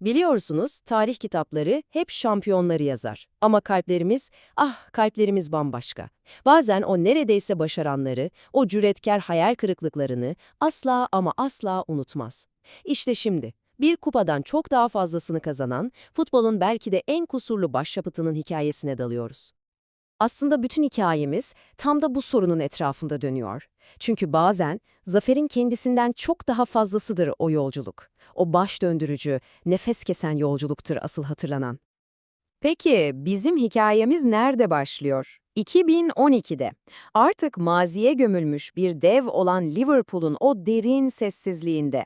Biliyorsunuz tarih kitapları hep şampiyonları yazar. Ama kalplerimiz, ah kalplerimiz bambaşka. Bazen o neredeyse başaranları, o cüretkar hayal kırıklıklarını asla ama asla unutmaz. İşte şimdi bir kupadan çok daha fazlasını kazanan, futbolun belki de en kusurlu başyapıtının hikayesine dalıyoruz. Aslında bütün hikayemiz tam da bu sorunun etrafında dönüyor. Çünkü bazen zaferin kendisinden çok daha fazlasıdır o yolculuk. O baş döndürücü, nefes kesen yolculuktur asıl hatırlanan. Peki bizim hikayemiz nerede başlıyor? 2012'de. Artık maziye gömülmüş bir dev olan Liverpool'un o derin sessizliğinde.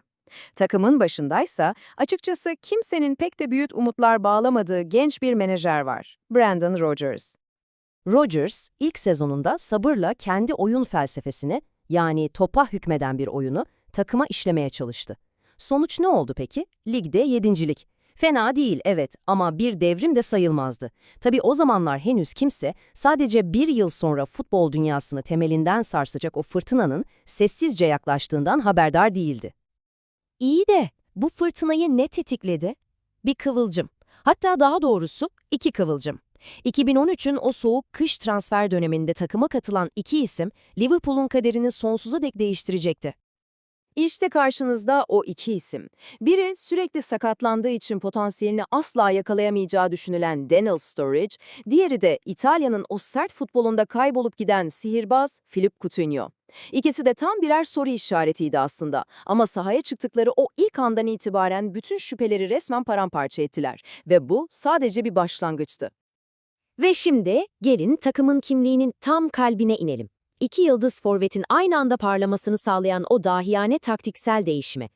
Takımın başındaysa açıkçası kimsenin pek de büyük umutlar bağlamadığı genç bir menajer var. Brandon Rodgers. Rodgers ilk sezonunda sabırla kendi oyun felsefesini yani topa hükmeden bir oyunu takıma işlemeye çalıştı. Sonuç ne oldu peki? Ligde yedincilik. Fena değil evet ama bir devrim de sayılmazdı. Tabii o zamanlar henüz kimse sadece bir yıl sonra futbol dünyasını temelinden sarsacak o fırtınanın sessizce yaklaştığından haberdar değildi. İyi de bu fırtınayı ne tetikledi? Bir kıvılcım. Hatta daha doğrusu iki kıvılcım. 2013'ün o soğuk kış transfer döneminde takıma katılan iki isim Liverpool'un kaderini sonsuza dek değiştirecekti. İşte karşınızda o iki isim. Biri sürekli sakatlandığı için potansiyelini asla yakalayamayacağı düşünülen Daniel Sturridge, diğeri de İtalya'nın o sert futbolunda kaybolup giden sihirbaz Philip Coutinho. İkisi de tam birer soru işaretiydi aslında ama sahaya çıktıkları o ilk andan itibaren bütün şüpheleri resmen paramparça ettiler ve bu sadece bir başlangıçtı. Ve şimdi gelin takımın kimliğinin tam kalbine inelim. İki yıldız forvetin aynı anda parlamasını sağlayan o dahiyane taktiksel değişimi.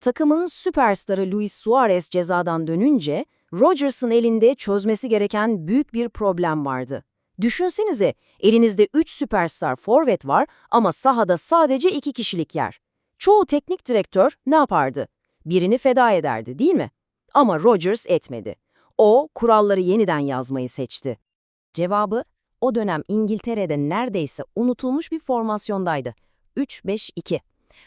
Takımın süperstarı Luis Suarez cezadan dönünce, Rodgers'ın elinde çözmesi gereken büyük bir problem vardı. Düşünsenize, elinizde 3 süperstar forvet var ama sahada sadece 2 kişilik yer. Çoğu teknik direktör ne yapardı? Birini feda ederdi değil mi? Ama Rodgers etmedi. O, kuralları yeniden yazmayı seçti. Cevabı, o dönem İngiltere'de neredeyse unutulmuş bir formasyondaydı. 3-5-2.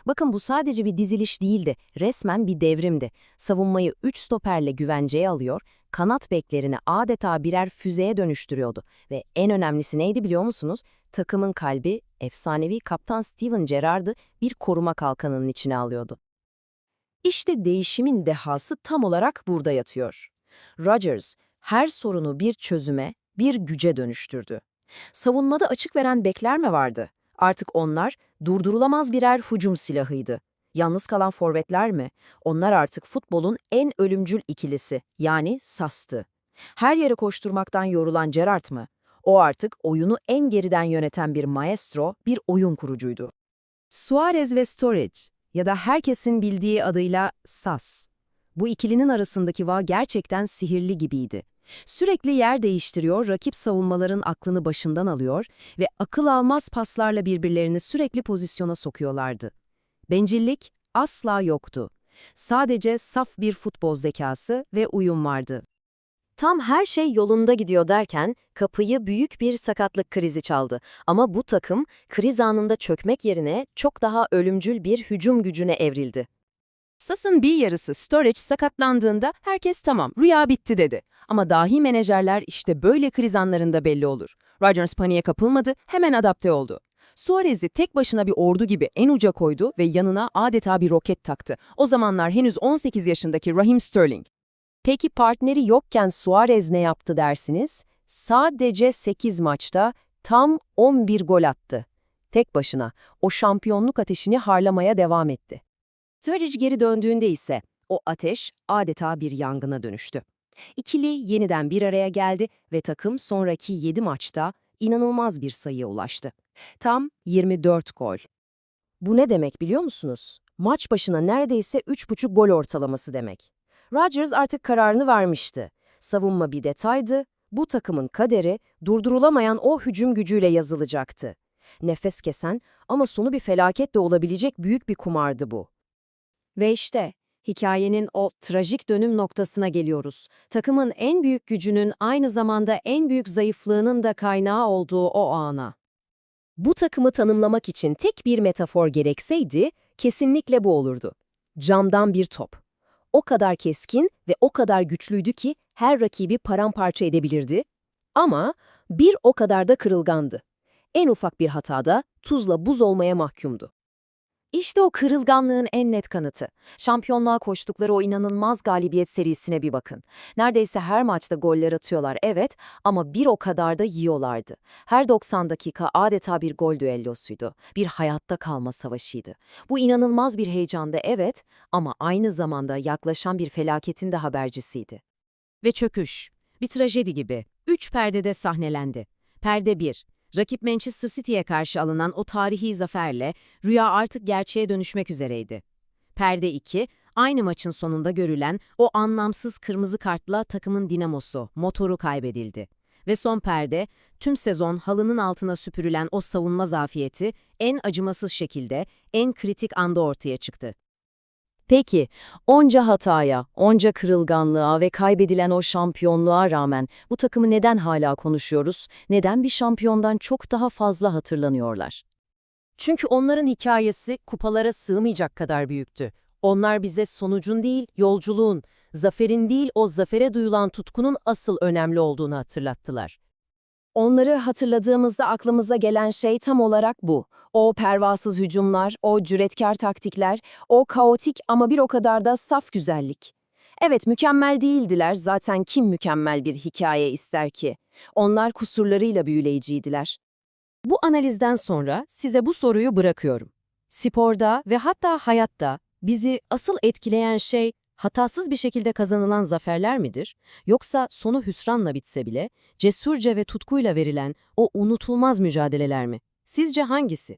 Bakın bu sadece bir diziliş değildi, resmen bir devrimdi. Savunmayı 3 stoperle güvenceye alıyor, kanat beklerini adeta birer füzeye dönüştürüyordu. Ve en önemlisi neydi biliyor musunuz? Takımın kalbi, efsanevi kaptan Steven Gerrard'ı bir koruma kalkanının içine alıyordu. İşte değişimin dehası tam olarak burada yatıyor. Rodgers her sorunu bir çözüme, bir güce dönüştürdü. Savunmada açık veren bekler mi vardı? Artık onlar durdurulamaz birer hücum silahıydı. Yalnız kalan forvetler mi? Onlar artık futbolun en ölümcül ikilisi, yani sastı. Her yere koşturmaktan yorulan Gerrard mı? O artık oyunu en geriden yöneten bir maestro, bir oyun kurucuydu. Suarez ve Sturridge ya da herkesin bildiği adıyla Sas. Bu ikilinin arasındaki bağ gerçekten sihirli gibiydi. Sürekli yer değiştiriyor, rakip savunmaların aklını başından alıyor ve akıl almaz paslarla birbirlerini sürekli pozisyona sokuyorlardı. Bencillik asla yoktu. Sadece saf bir futbol zekası ve uyum vardı. Tam her şey yolunda gidiyor derken kapıyı büyük bir sakatlık krizi çaldı. Ama bu takım kriz anında çökmek yerine çok daha ölümcül bir hücum gücüne evrildi. Sas'ın bir yarısı Storage sakatlandığında herkes tamam, rüya bitti dedi. Ama dahi menajerler işte böyle kriz anlarında belli olur. Rodgers paniğe kapılmadı, hemen adapte oldu. Suarez'i tek başına bir ordu gibi en uca koydu ve yanına adeta bir roket taktı. O zamanlar henüz 18 yaşındaki Raheem Sterling. Peki partneri yokken Suarez ne yaptı dersiniz? Sadece 8 maçta tam 11 gol attı. Tek başına o şampiyonluk ateşini harlamaya devam etti. Sturridge geri döndüğünde ise o ateş adeta bir yangına dönüştü. İkili yeniden bir araya geldi ve takım sonraki 7 maçta inanılmaz bir sayıya ulaştı. Tam 24 gol. Bu ne demek biliyor musunuz? Maç başına neredeyse 3,5 gol ortalaması demek. Rodgers artık kararını vermişti. Savunma bir detaydı, bu takımın kaderi durdurulamayan o hücum gücüyle yazılacaktı. Nefes kesen ama sonu bir felaketle olabilecek büyük bir kumardı bu. Ve işte hikayenin o trajik dönüm noktasına geliyoruz. Takımın en büyük gücünün aynı zamanda en büyük zayıflığının da kaynağı olduğu o ana. Bu takımı tanımlamak için tek bir metafor gerekseydi kesinlikle bu olurdu. Camdan bir top. o kadar keskin ve o kadar güçlüydü ki her rakibi paramparça edebilirdi. Ama bir o kadar da kırılgandı. En ufak bir hatada tuzla buz olmaya mahkumdu. İşte o kırılganlığın en net kanıtı. Şampiyonluğa koştukları o inanılmaz galibiyet serisine bir bakın. Neredeyse her maçta goller atıyorlar evet ama bir o kadar da yiyorlardı. Her 90 dakika adeta bir gol düellosuydu. Bir hayatta kalma savaşıydı. Bu inanılmaz bir heyecandı evet ama aynı zamanda yaklaşan bir felaketin de habercisiydi. Ve çöküş. Bir trajedi gibi. Üç perdede sahnelendi. Perde 1. Rakip Manchester City'ye karşı alınan o tarihi zaferle rüya artık gerçeğe dönüşmek üzereydi. Perde 2. Aynı maçın sonunda görülen o anlamsız kırmızı kartla takımın dinamosu, motoru kaybedildi. Ve son perde, tüm sezon halının altına süpürülen o savunma zafiyeti en acımasız şekilde, en kritik anda ortaya çıktı. Peki, onca hataya, onca kırılganlığa ve kaybedilen o şampiyonluğa rağmen bu takımı neden hala konuşuyoruz? Neden bir şampiyondan çok daha fazla hatırlanıyorlar? Çünkü onların hikayesi kupalara sığmayacak kadar büyüktü. Onlar bize sonucun değil, yolculuğun, zaferin değil o zafere duyulan tutkunun asıl önemli olduğunu hatırlattılar. Onları hatırladığımızda aklımıza gelen şey tam olarak bu. O pervasız hücumlar, o cüretkar taktikler, o kaotik ama bir o kadar da saf güzellik. Evet mükemmel değildiler, zaten kim mükemmel bir hikaye ister ki? Onlar kusurlarıyla büyüleyiciydiler. Bu analizden sonra size bu soruyu bırakıyorum. Sporda ve hatta hayatta bizi asıl etkileyen şey hatasız bir şekilde kazanılan zaferler midir? Yoksa sonu hüsranla bitse bile cesurca ve tutkuyla verilen o unutulmaz mücadeleler mi? Sizce hangisi?